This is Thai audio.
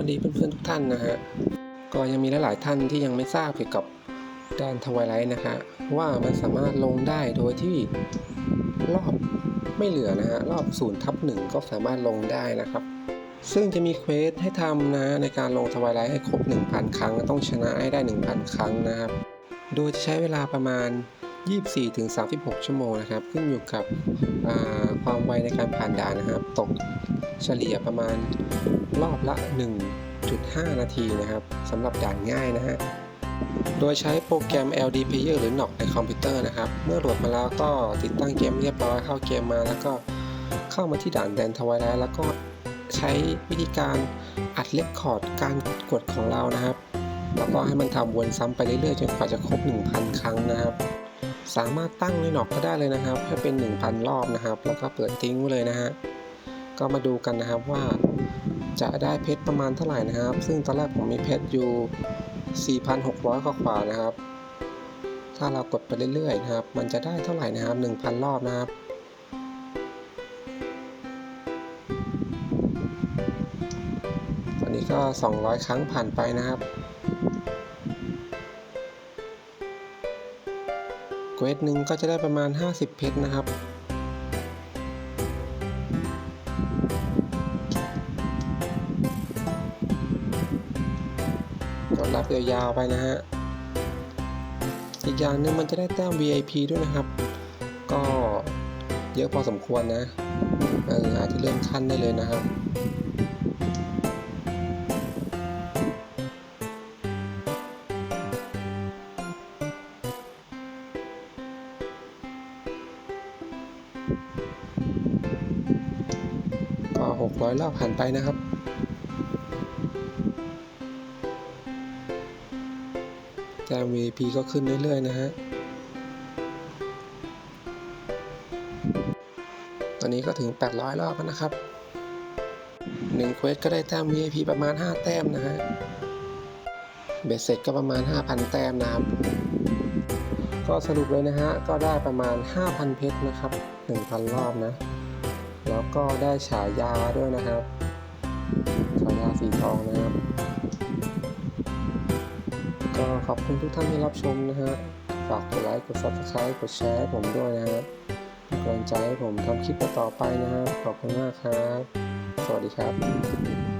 วัสดีเพื่อนๆทุกท่านนะฮะก็ยังมีหลายๆท่านที่ยังไม่ทราบเกี่ยวกับแดนทวายไลท์นะฮะว่ามันสามารถลงได้โดยที่รอบไม่เหลือนะฮะรอบ0ทับ1ก็สามารถลงได้นะครับ ซึ่งจะมีเควสให้ทำนะในการลงทวายไลท์ให้ครบ 1,000 ครั้ง ต้องชนะให้ได้ 1,000 ครั้งนะครับ โดยจะใช้เวลาประมาณ 24-36 ชั่วโมงนะครับ ขึ้นอยู่กับความไวในการผ่านด่านนะครับ ตก เฉลี่ยประมาณรอบละ 1.5 นาทีนะครับสำหรับด่านง่ายนะฮะโดยใช้โปรแกรม LD Player หรือ NOC ในคอมพิวเตอร์นะครับ เมื่อโหลดมาแล้วก็ติดตั้งเกมเรียบร้อยเข้าเกมมา แล้วก็เข้ามาที่ด่านแดนทวายไลท์แล้วก็ใช้วิธีการอัดเรคคอร์ดการกดของเรานะครับ แล้วก็ให้มันทำวนซ้ำไปเรื่อยๆจนกว่าจะครบ 1,000 ครั้งนะครับ สามารถตั้งในหนอกก็ได้เลยนะครับให้เป็น 1,000 รอบนะครับ แล้วก็เปิดทิ้งไว้เลยนะฮะ ก็มาดูกันนะครับว่าจะได้เพชรประมาณเท่าไหร่นะครับ ซึ่งตอนแรกผมมีเพชรอยู่ 4,600กว่าๆนะครับ ถ้าเรากดไปเรื่อยๆนะครับ มันจะได้เท่าไหร่นะครับ 1,000 รอบนะครับตอนนี้ก็ 200 ครั้งผ่านไปนะครับเควสหนึ่งก็จะได้ประมาณ 50 เพชรนะครับ รับยาวๆไปนะฮะ อีกอย่างหนึ่งมันจะได้แต้ม VIP ด้วยนะครับ ก็เยอะพอสมควรนะเอออาจจะเลื่อนขั้นได้เลยนะครับก็600รอบผ่านไปนะครับ แต้ม VIP ก็ขึ้นเรื่อยๆนะฮะ ตอนนี้ก็ถึง 800 รอบแล้วนะครับ1เควสก็ได้แต้ม VIP ประมาณ 5 แต้มนะฮะ เบ็ดเสร็จก็ประมาณ 5,000 แต้มนะครับ ก็สรุปเลยนะฮะ ก็ได้ประมาณ 5,000 เพชรนะครับ 1,000 รอบนะ แล้วก็ได้ฉายาด้วยนะครับ ฉายาสีทองนะครับ ก็ขอบคุณทุกท่านที่รับชมนะฮะ ฝากกดไลค์ กด subscribe กดแชร์ให้ผมด้วยนะฮะเป็นกำลังใจให้ผมทำคลิปต่อไปนะฮะ ขอบคุณมากครับ สวัสดีครับ